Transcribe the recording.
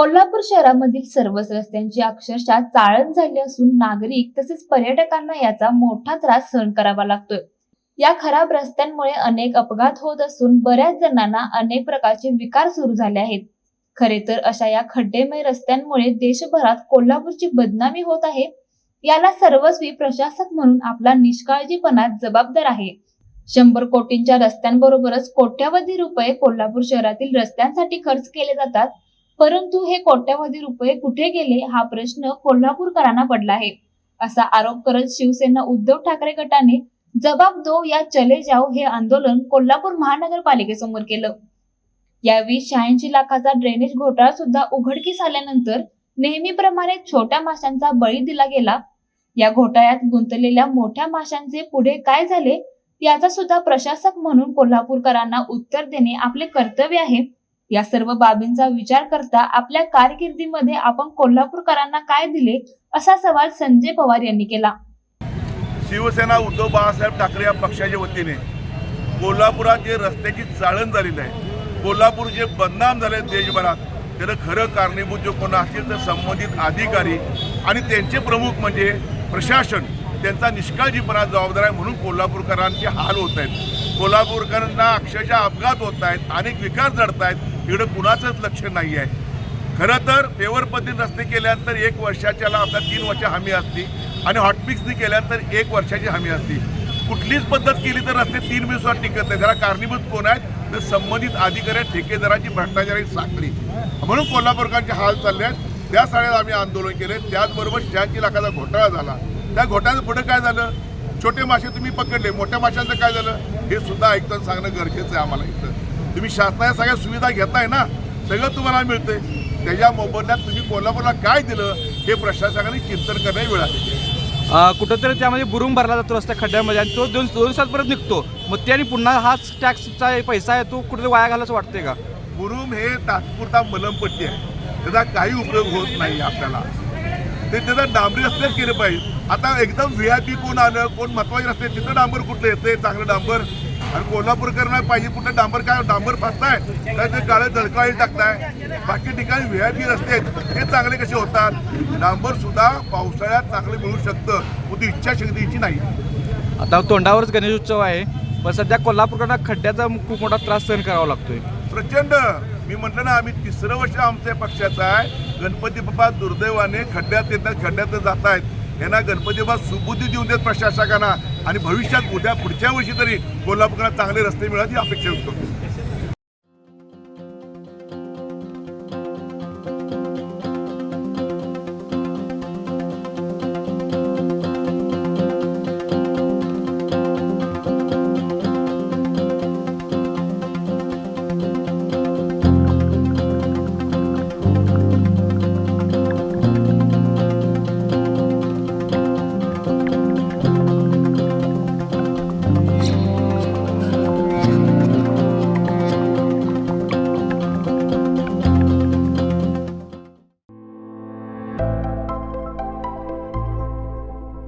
कोल्हापूर शहरामधील सर्वच रस्त्यांची अक्षरशः चाळण झाली असून नागरिक तसेच पर्यटकांना याचा मोठा त्रास सहन करावा लागतोय. या खराब रस्त्यांमुळे अनेक अपघात होत असून बऱ्याच जणांना अनेक प्रकारचे विकार सुरू झाले आहेत. खरे तर अशा या खड्डेमय रस्त्यांमुळे देशभरात कोल्हापूरची बदनामी होत आहे. याला सर्वस्वी प्रशासक म्हणून आपला निष्काळजीपणा जबाबदार आहे. शंभर कोटींच्या रस्त्यांबरोबरच कोट्यावधी रुपये कोल्हापूर शहरातील रस्त्यांसाठी खर्च केले जातात. परंतु हे कोट्यावधी रुपये कुठे गेले हा प्रश्न कोल्हापूरकरांना पडला आहे. असा आरोप करत शिवसेना उद्धव ठाकरे गटाने जबाब दो या चले जाओ हे आंदोलन कोल्हापूर महानगरपालिकेसमोर केलं. यावेळी शहाऐंशी लाखाचा ड्रेनेज घोटाळा सुद्धा उघडकीस आल्यानंतर नेहमीप्रमाणे छोट्या माशांचा बळी दिला गेला. या घोटाळ्यात गुंतलेल्या मोठ्या माशांचे पुढे काय झाले याचा सुद्धा प्रशासक म्हणून कोल्हापूरकरांना उत्तर देणे आपले कर्तव्य आहे. या सर्व बाबींचा विचार करता आपल्या कारकिर्दीमध्ये आपण कोल्हापूरकरांना काय दिले असा सवाल संजय पवार यांनी केला. शिवसेना उद्धव बाळासाहेब ठाकरे या पक्षाच्या वतीने कोल्हापुरात जे रस्त्याची चाळण झालेली आहे कोल्हापूर जे बदनाम झाले देशभरात त्याला खरं कारणीभूत जो कोण असतील तर संबंधित अधिकारी आणि त्यांचे प्रमुख म्हणजे प्रशासन त्यांचा निष्काळजीपणा जबाबदार आहे म्हणून कोल्हापूरकरांचे हाल होत आहेत. कोल्हापूरकरांना अक्षरशः अपघात होत आहेत अनेक विकार जडत आहेत इकडं कुणाचंच लक्ष नाही आहे. खरं तर पेवर पद्धतीने रस्ते केल्यानंतर एक वर्षाच्याला आता तीन वर्ष हमी असती आणि हॉटमिक्सनी केल्यानंतर एक वर्षाची हमी असती. कुठलीच पद्धत केली तर रस्ते तीन दिवसात टिकत नाही त्याला कारणीभूत कोण आहेत? तर संबंधित अधिकारी ठेकेदाराची भ्रष्टाचारी साखळी. म्हणून कोल्हापूरकरांचे हाल चालले आहेत. त्या साड्यात आम्ही आंदोलन केले. त्याचबरोबर शहाऐंशी लाखाचा घोटाळा झाला. त्या घोटाळ्याचं पुढं काय झालं? छोटे मासे तुम्ही पकडले मोठ्या माशांचं काय झालं? हे सुद्धा ऐकतं सांगणं गरजेचं आहे आम्हाला इथं. तुम्ही शासनाच्या सगळ्या सुविधा घेताय ना सगळं तुम्हाला मिळतंय. त्याच्या मोबदल्यात तुम्ही कोल्हापूरला काय दिलं हे प्रशासनाने चिंतन करण्याची वेळ अ, कुठंतरी त्यामध्ये बुरून भरला जातो रस्त्या खड्ड्यामध्ये आणि तो दोन दोन दिवसात निघतो. मग ते आणि पुन्हा हाच टॅक्सचा पैसा आहे तो कुठेतरी वाया घालायचं वाटतंय का? मुरुम हे तात्पुरता मलमपट्टी आहे. त्याचा काही उपयोग होत नाही आपल्याला. ते त्याचं डांबरी रस्तेच केले पाहिजे. आता एकदम व्ही आय पी कोण आलं कोण महत्त्वाचे रस्ते तिथं डांबर कुठलं येते चांगलं डांबर. आणि कोल्हापूरकरांना पाहिजे कुठलं डांबर? काय डांबर फासताय? काय ते काळे जळकाळी टाकताय? बाकी ठिकाणी व्ही आय पी रस्ते आहेत. ते चांगले कसे होतात? डांबर सुद्धा पावसाळ्यात चांगले मिळू शकतं. पण ती इच्छाशक्तीची नाही. आता तोंडावरच गणेश उत्सव आहे. पण सध्या कोल्हापूरकडनं खड्ड्याचा खूप मोठा त्रास सहन करावा लागतोय. प्रचंड. मी म्हटलं ना आम्ही तिसरं वर्ष आमच्या पक्षाचं आहे. गणपती बाप्पा दुर्दैवाने खड्ड्यात येतात खड्ड्यात जात आहेत. यांना गणपती बाप्पा सुबुद्धी देऊन देत प्रशासकांना. आणि भविष्यात उद्या पुढच्या वर्षी तरी कोल्हापूरला चांगले रस्ते मिळत ही अपेक्षा व्यक्त करतो.